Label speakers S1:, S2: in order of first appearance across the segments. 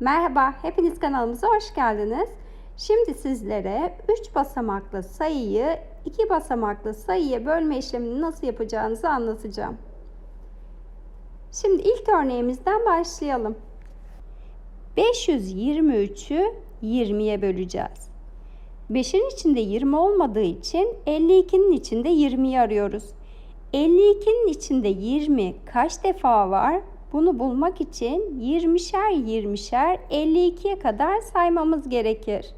S1: Merhaba, hepiniz kanalımıza hoş geldiniz. Şimdi sizlere 3 basamaklı sayıyı 2 basamaklı sayıya bölme işlemini nasıl yapacağınızı anlatacağım. Şimdi ilk örneğimizden başlayalım. 523'ü 20'ye böleceğiz. 5'in içinde 20 olmadığı için 52'nin içinde 20'yi arıyoruz. 52'nin içinde 20 kaç defa var? Bunu bulmak için 20'şer 20'şer 52'ye kadar saymamız gerekir.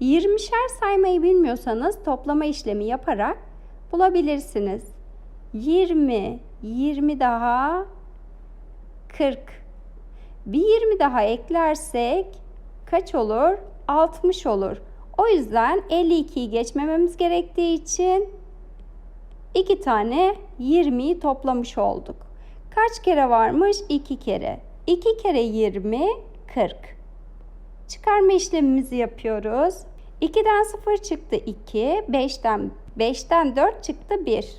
S1: 20'şer saymayı bilmiyorsanız toplama işlemi yaparak bulabilirsiniz. 20, 20 daha 40. Bir 20 daha eklersek kaç olur? 60 olur. O yüzden 52'yi geçmememiz gerektiği için iki tane 20'yi toplamış olduk. Kaç kere varmış? 2 kere. 2 kere 20, 40. Çıkarma işlemimizi yapıyoruz. 2'den 0 çıktı 2, 5'ten 5'ten 4 çıktı 1.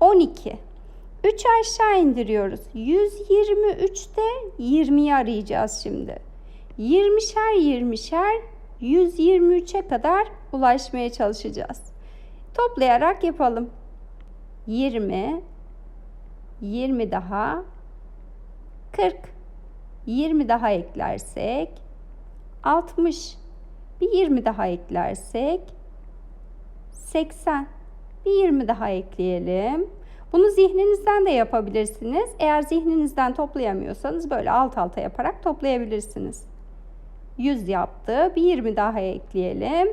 S1: 12. 3 aşağı indiriyoruz. 123'te 20'yi arayacağız şimdi. 20'şer 20'şer 123'e kadar ulaşmaya çalışacağız. Toplayarak yapalım. 20 20 daha 40 20 daha eklersek 60 bir 20 daha eklersek 80 bir 20 daha ekleyelim. Bunu zihninizden de yapabilirsiniz. Eğer zihninizden toplayamıyorsanız böyle alt alta yaparak toplayabilirsiniz. 100 yaptı. Bir 20 daha ekleyelim.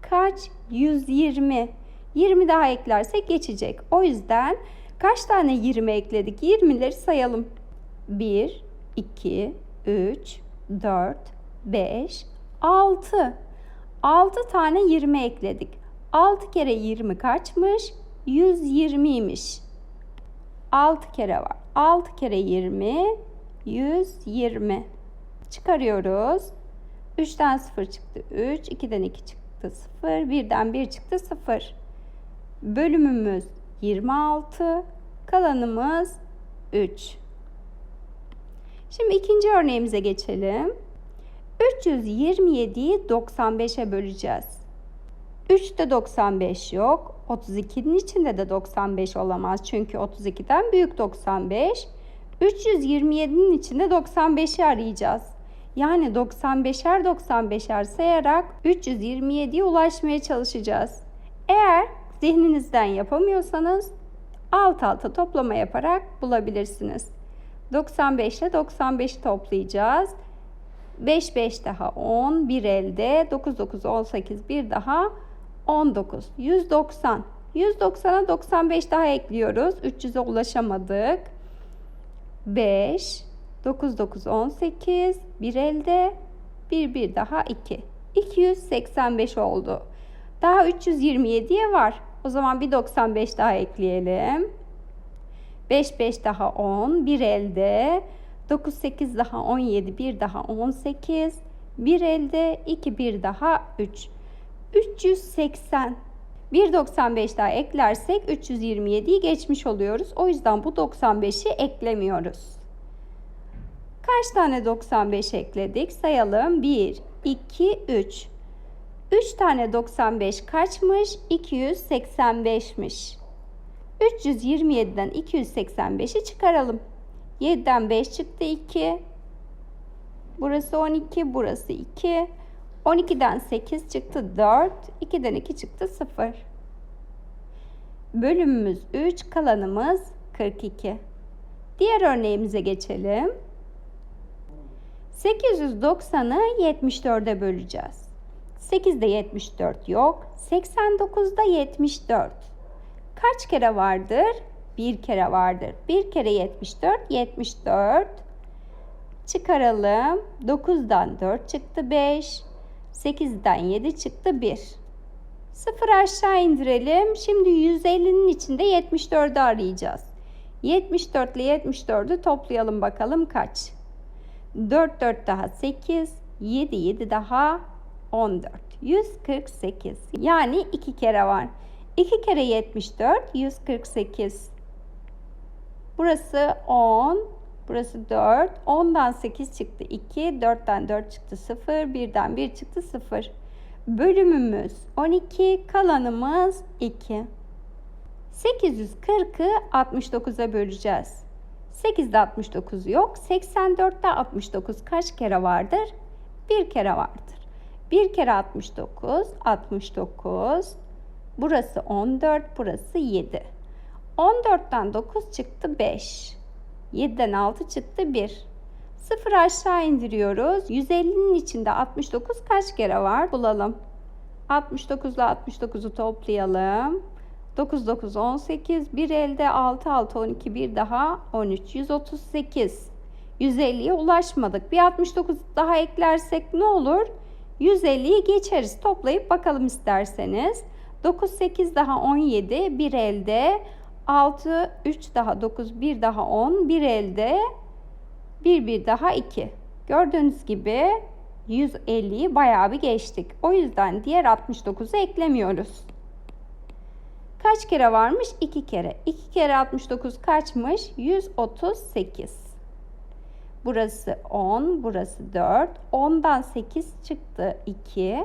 S1: Kaç? 120. 20 daha eklersek geçecek. O yüzden kaç tane 20 ekledik? 20'leri sayalım. 1, 2, 3, 4, 5, 6. 6 tane 20 ekledik. 6 kere 20 kaçmış? 120'ymiş. 6 kere var. 6 kere 20, 120. Çıkarıyoruz. 3'ten 0 çıktı 3, 2'den 2 çıktı 0, 1'den 1 çıktı 0. Bölümümüz 26, kalanımız 3. Şimdi ikinci örneğimize geçelim. 327'yi 95'e böleceğiz. 3'te 95 yok. 32'nin içinde de 95 olamaz. Çünkü 32'den büyük 95. 327'nin içinde 95'i arayacağız. Yani 95'er 95'er sayarak 327'ye ulaşmaya çalışacağız. Eğer zihninizden yapamıyorsanız alt alta toplama yaparak bulabilirsiniz. 95 ile 95'i toplayacağız. 5 5 daha 10, 1 elde, 9 9 18, 1 daha 19. 190. 190'a 95 daha ekliyoruz. 300'e ulaşamadık. 5, 9 9 18, 1 elde, 1 1 daha 2. 285 oldu. Daha 327'ye var. O zaman bir 95 daha ekleyelim. 5 5 daha 10, 1 elde. 9 8 daha 17, 1 daha 18. 1 elde, 2 1 daha 3. 380. 1.95 daha eklersek 327'yi geçmiş oluyoruz. O yüzden bu 95'i eklemiyoruz. Kaç tane 95 ekledik? Sayalım. 1, 2, 3. 3 tane 95 kaçmış? 285'miş. 327'den 285'i çıkaralım. 7'den 5 çıktı 2. Burası 12, burası 2. 12'den 8 çıktı 4. 2'den 2 çıktı 0. Bölümümüz 3, kalanımız 42. Diğer örneğimize geçelim. 890'ı 74'e böleceğiz. 8'de 74 yok. 89'da 74. Kaç kere vardır? Bir kere vardır. Bir kere 74, 74. Çıkaralım. 9'dan 4 çıktı 5. 8'den 7 çıktı 1. 0 aşağı indirelim. Şimdi 150'nin içinde 74'ü arayacağız. 74 ile 74'ü toplayalım bakalım kaç. 4 4 daha 8, 7 7 daha 14. 148. Yani 2 kere var. 2 kere 74 148. Burası 10, Burası 4. 10'dan 8 çıktı 2. 4'ten 4 çıktı 0. 1'den 1 çıktı 0. Bölümümüz 12. Kalanımız 2. 840'ı 69'a böleceğiz. 8'de 69 yok. 84'te 69 kaç kere vardır? Bir kere vardır. Bir kere 69, 69. Burası 14, burası 7. 14'ten 9 çıktı 5. 7'den 6 çıktı 1. 0 aşağı indiriyoruz. 150'nin içinde 69 kaç kere var? Bulalım. 69 ile 69'u toplayalım. 9 9 18 bir elde 6 6 12 bir daha 13 138 150'ye ulaşmadık. Bir 69 daha eklersek ne olur? 150'yi geçeriz. Toplayıp bakalım isterseniz. 9 8 daha 17 bir elde 6 3 daha 9 1 daha 10 bir elde 1 bir daha 2. Gördüğünüz gibi 150'yi bayağı bir geçtik. O yüzden diğer 69'u eklemiyoruz. Kaç kere varmış? 2 kere. 2 kere 69 kaçmış? 138. Burası 10, burası 4. 10'dan 8 çıktı 2.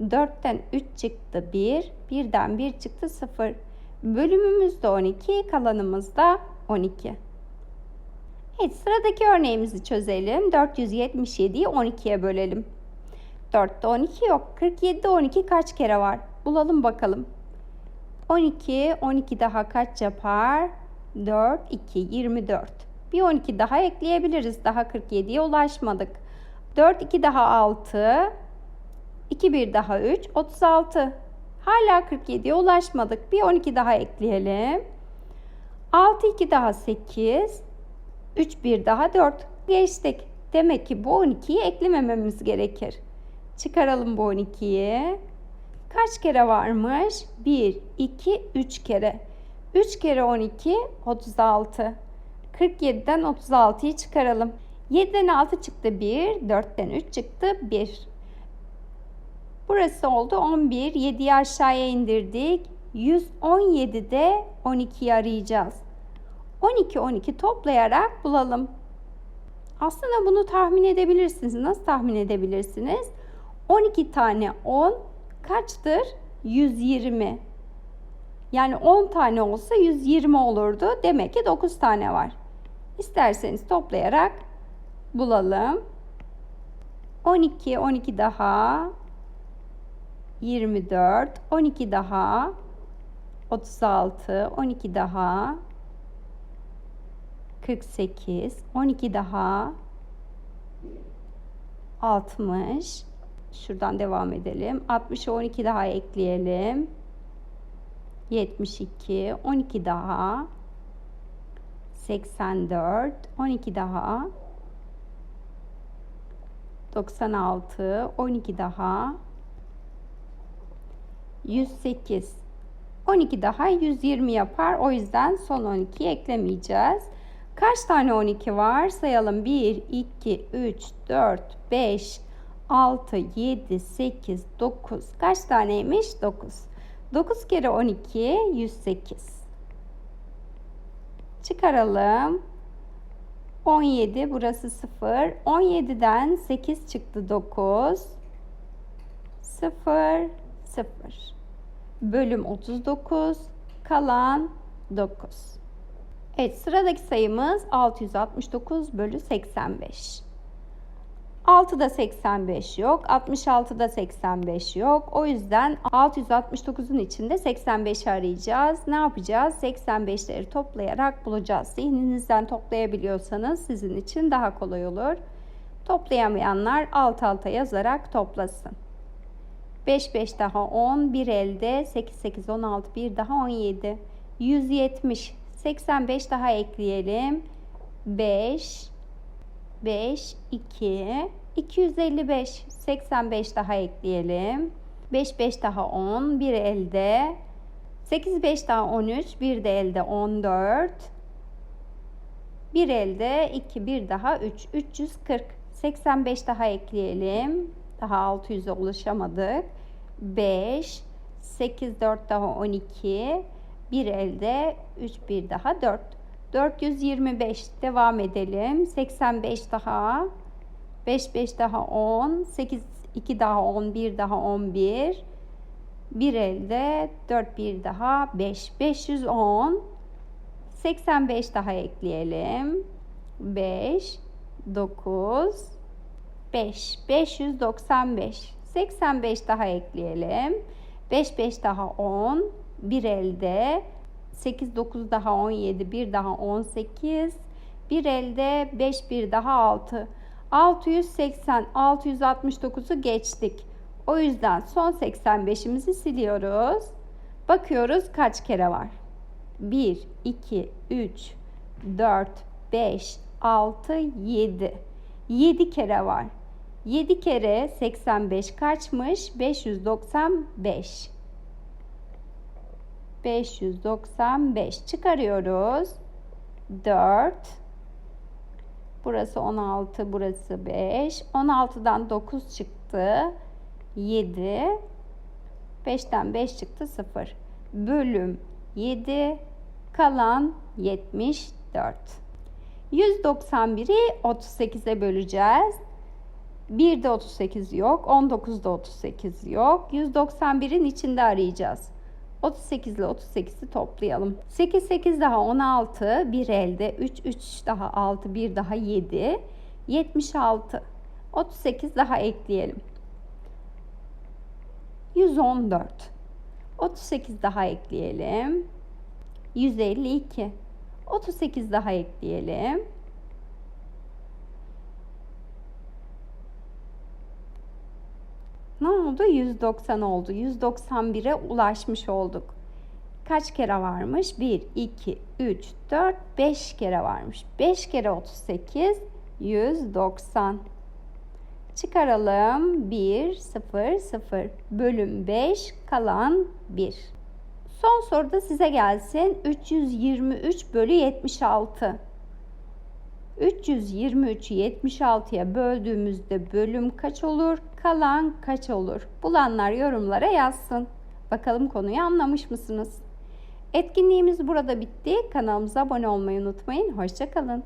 S1: 4'ten 3 çıktı 1. 1'den 1 çıktı 0. Bölümümüz de 12, kalanımız da 12. Evet sıradaki örneğimizi çözelim. 477'yi 12'ye bölelim. 4'te 12 yok. 47'de 12 kaç kere var? Bulalım bakalım. 12, 12 daha kaç yapar? 4, 2, 24. Bir 12 daha ekleyebiliriz. Daha 47'ye ulaşmadık. 4, 2 daha 6. 2, 1 daha 3, 36. Hala 47'ye ulaşmadık. Bir 12 daha ekleyelim. 6, 2 daha 8. 3, 1 daha 4. Geçtik. Demek ki bu 12'yi eklemememiz gerekir. Çıkaralım bu 12'yi. Kaç kere varmış? 1, 2, 3 kere. 3 kere 12, 36. 47'den 36'yı çıkaralım. 7'den 6 çıktı 1, 4'ten 3 çıktı 1. Burası oldu 11. 7'yi aşağıya indirdik. 117'de 12'yi arayacağız. 12 12 toplayarak bulalım. Aslında bunu tahmin edebilirsiniz. Nasıl tahmin edebilirsiniz? 12 tane 10 kaçtır? 120. Yani 10 tane olsa 120 olurdu. Demek ki 9 tane var. İsterseniz toplayarak bulalım. 12, 12 daha 24, 12 daha 36, 12 daha 48, 12 daha 60. Şuradan devam edelim. 60'a 12 daha ekleyelim. 72, 12 daha 84, 12 daha 96, 12 daha 108. 12 daha 120 yapar. O yüzden son 12'yi eklemeyeceğiz. Kaç tane 12 var? Sayalım. 1, 2, 3, 4, 5, 6, 7, 8, 9. Kaç taneymiş? 9. 9 kere 12, 108. Çıkaralım. 17, burası 0. 17'den 8 çıktı 9. 0, 0. Bölüm 39, kalan 9. Evet sıradaki sayımız 669 bölü 85. 6'da 85 yok. 66'da 85 yok. O yüzden 669'un içinde 85'i arayacağız. Ne yapacağız? 85'leri toplayarak bulacağız. Zihninizden toplayabiliyorsanız sizin için daha kolay olur. Toplayamayanlar alt alta yazarak toplasın. 5 5 daha 10, 1 elde 8 8 16, 1 daha 17. 170. 85 daha ekleyelim. 5 5 2 255 85 daha ekleyelim. 5 5 daha 10, 1 elde. 8 5 daha 13, 1 de elde 14. 1 elde 2 1 daha 3 340. 85 daha ekleyelim. Daha 600'e ulaşamadık. 5 8 4 daha 12. 1 elde 3 1 daha 4. 425 devam edelim. 85 daha. 5 5 daha 10. 8 2 daha 10. 1 daha 11. Bir elde 4 bir daha 5. 510. 85 daha ekleyelim. 5 9 5 595 85 daha ekleyelim. 5 5 daha 10 bir elde 8 9 daha 17 1 daha 18 bir elde 5 bir daha 6 680 669'u geçtik. O yüzden son 85'imizi siliyoruz. Bakıyoruz kaç kere var. 1 2 3 4 5 6 7 7 kere var. 7 kere 85 kaçmış? 595. 595 çıkarıyoruz. 4 Burası 16, burası 5. 16'dan 9 çıktı. 7 5'ten 5 çıktı 0. Bölüm 7 kalan 74. 191'i 38'e böleceğiz. 1'de 38 yok. 19'da 38 yok. 191'in içinde arayacağız. 38 ile 38'i toplayalım. 8 8 daha 16, 1 elde, 3 3 daha 6, 1 daha 7, 76. 38 daha ekleyelim. 114. 38 daha ekleyelim. 152. 38 daha ekleyelim. Ne oldu? 190 oldu. 191'e ulaşmış olduk. Kaç kere varmış? 1, 2, 3, 4, 5 kere varmış. 5 kere 38, 190. Çıkaralım. 1, 0, 0. Bölüm 5, kalan 1. Son soruda size gelsin. 323 bölü 76. 323'ü 76'ya böldüğümüzde bölüm kaç olur? Kalan kaç olur? Bulanlar yorumlara yazsın. Bakalım konuyu anlamış mısınız? Etkinliğimiz burada bitti. Kanalımıza abone olmayı unutmayın. Hoşçakalın.